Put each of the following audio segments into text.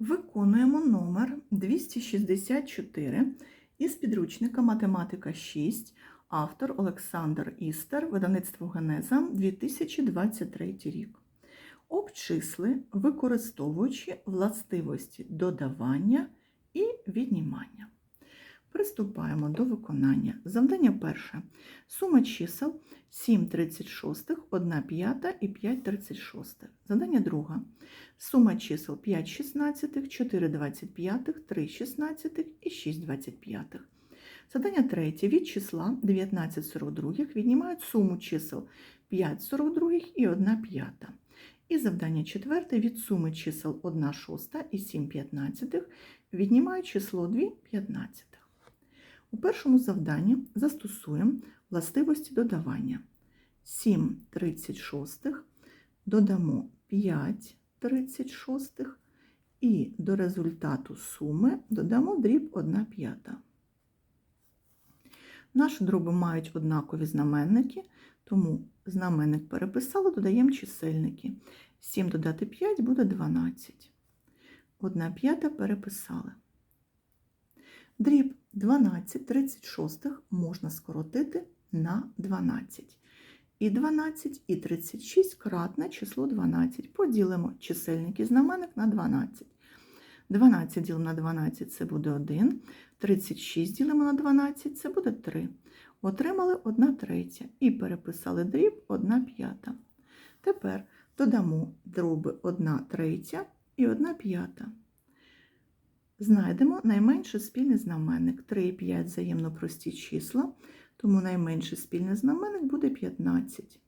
Виконуємо номер 264 із підручника Математика 6, автор Олександр Істер, видавництво Генеза 2023 рік. Обчисли, використовуючи властивості додавання і віднімання. Приступаємо до виконання. Завдання перше. Сума чисел 7 36, 1 п'ята і 5 36. Завдання друге. Сума чисел 5 16, 4 25, 3 16 і 6 25. Задання третє. Від числа 19 42 віднімають суму чисел 5 42 і 1 п'ята. І завдання четверте. Від суми чисел 1 шоста і 7 15 віднімають число 2 15. У першому завданні застосуємо властивості додавання. 7 36 додамо 5 36 і до результату суми додамо дріб 1 п'ята. Наші дроби мають однакові знаменники, тому знаменник переписали, додаємо чисельники. 7 додати 5 буде 12. 1 п'ята переписали. Дріб 12 36 можна скоротити на 12. І 12, і 36 кратне число 12. Поділимо чисельник і знаменник на 12. 12 ділимо на 12 це буде 1. 36 ділимо на 12 це буде 3. Отримали 1 третя і переписали дріб 1 п'ята. Тепер додамо дроби 1 третя і 1 п'ята. Знайдемо найменший спільний знаменник. 3 і 5 взаємно прості числа, тому найменший спільний знаменник буде 15.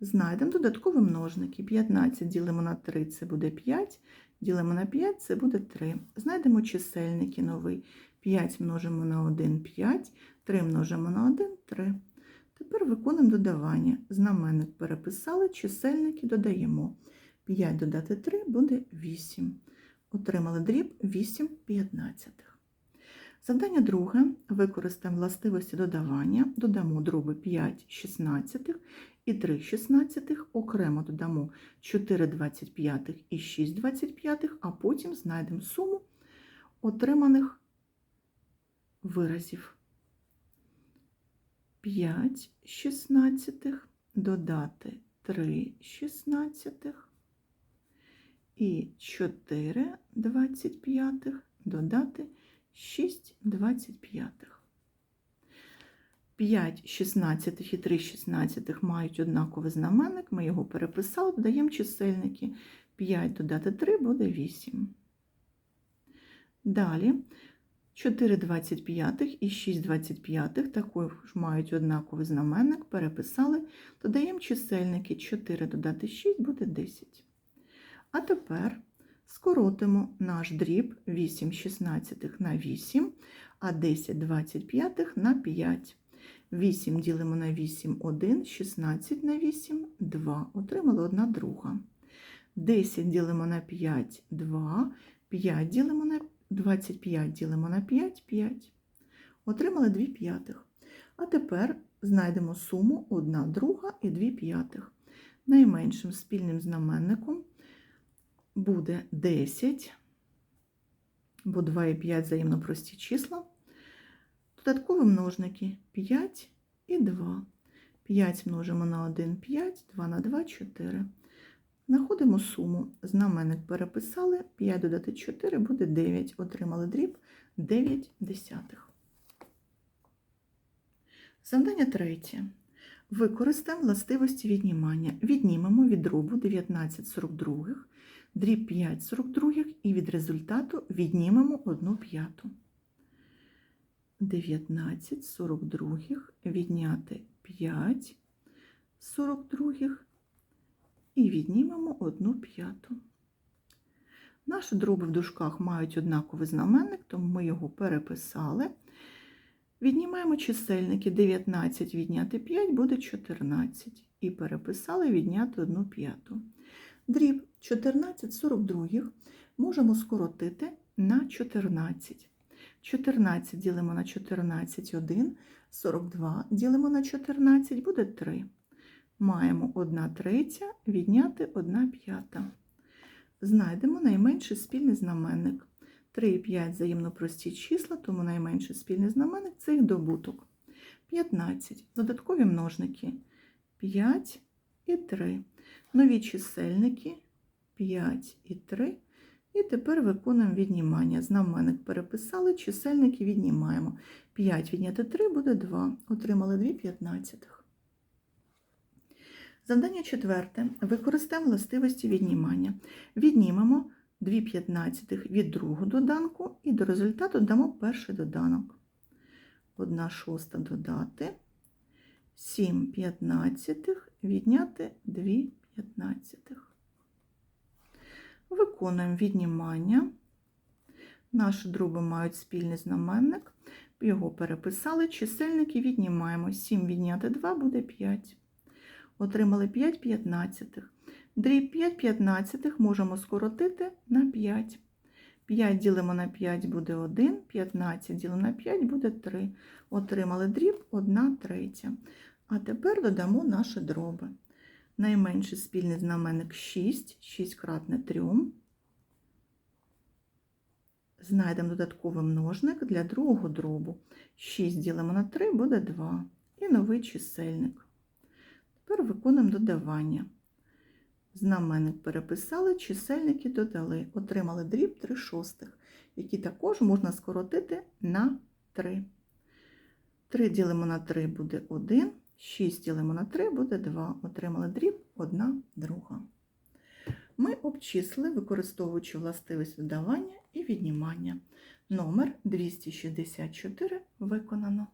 Знайдемо додаткові множники. 15 ділимо на 3 це буде 5, ділимо на 5 це буде 3. Знайдемо чисельники новий. 5 множимо на 1 5, 3 множимо на 1 3. Тепер виконуємо додавання. Знаменник переписали, чисельники додаємо. 5 додати 3 буде 8. Отримали дріб 8 п'ятнадцятих. Завдання друге. Використаємо властивості додавання. Додамо дроби 5 шістнадцятих і 3 шістнадцятих. Окремо додамо 4 25 і 6 25, а потім знайдемо суму отриманих виразів. 5 шістнадцятих додати 3 шістнадцятих і 4 25 додати 6 25. 5 16 і 3 16 мають однаковий знаменник, ми його переписали, додаємо чисельники. 5 додати 3 буде 8. Далі 4 25 і 6 25 також мають однаковий знаменник, переписали, додаємо чисельники. 4 додати 6 буде 10. А тепер скоротимо наш дріб 8 16 на 8, а 10 25 на 5. 8 ділимо на 8 1, 16 на 8 2. Отримали 1 друга. 10 ділимо на 5 2, 5 ділимо на 25 ділимо на 5 5. Отримали 2 п'ятих. А тепер знайдемо суму 1 друга і 2 п'ятих. Найменшим спільним знаменником буде 10, бо 2 і 5 взаємно прості числа. Додаткові множники 5 і 2. 5 множимо на 1 5, 2 на 2 4. Знаходимо суму. Знаменник переписали, 5 додати 4 буде 9. Отримали дріб 9 десятих. Завдання третє. Використаємо властивості віднімання. Віднімемо від дробу 19 42 дріб 5 42 і від результату віднімемо 1 п'яту. 19 42 відняти 5 42 і віднімемо 1 п'яту. Наші дроби в дужках мають однаковий знаменник, тому ми його переписали. Віднімаємо чисельники 19 відняти 5 буде 14. І переписали відняти 1 п'яту. Дріб 14 42 можемо скоротити на 14. 14 ділимо на 14 1, 42 ділимо на 14 буде 3. Маємо 1 третя відняти 1 п'ята. Знайдемо найменший спільний знаменник. 3 і 5 взаємно прості числа, тому найменший спільний знаменник це їх добуток. 15. Додаткові множники 5 і 3. Нові чисельники 5 і 3. І тепер виконуємо віднімання. Знаменник переписали, чисельники віднімаємо. 5 відняти 3 буде 2. Отримали 2 п'ятнадцятих. Завдання четверте. Використаємо властивості віднімання. Віднімемо 2 п'ятнадцятих від другого доданку і до результату дамо перший доданок. 1 шоста додати. 7 п'ятнадцятих відняти 2 п'ятнадцятих. Виконуємо віднімання. Наші дроби мають спільний знаменник. Його переписали. Чисельники віднімаємо. 7 відняти 2 буде 5. Отримали 5 п'ятнадцятих. Дріб 5 п'ятнадцятих можемо скоротити на 5. 5 ділимо на 5 буде 1, 15 ділимо на 5 буде 3. Отримали дріб 1 третя. А тепер додамо наші дроби. Найменший спільний знаменник 6, 6 кратне 3. Знайдемо додатковий множник для другого дробу. 6 ділимо на 3 буде 2. І новий чисельник. Тепер виконуємо додавання. Знаменник переписали, чисельники додали. Отримали дріб 3 шостих, який також можна скоротити на 3. 3 ділимо на 3 буде 1. 6 ділимо на 3 буде 2. Отримали дріб 1 друга. Ми обчислили, використовуючи властивість додавання і віднімання. Номер 264 виконано.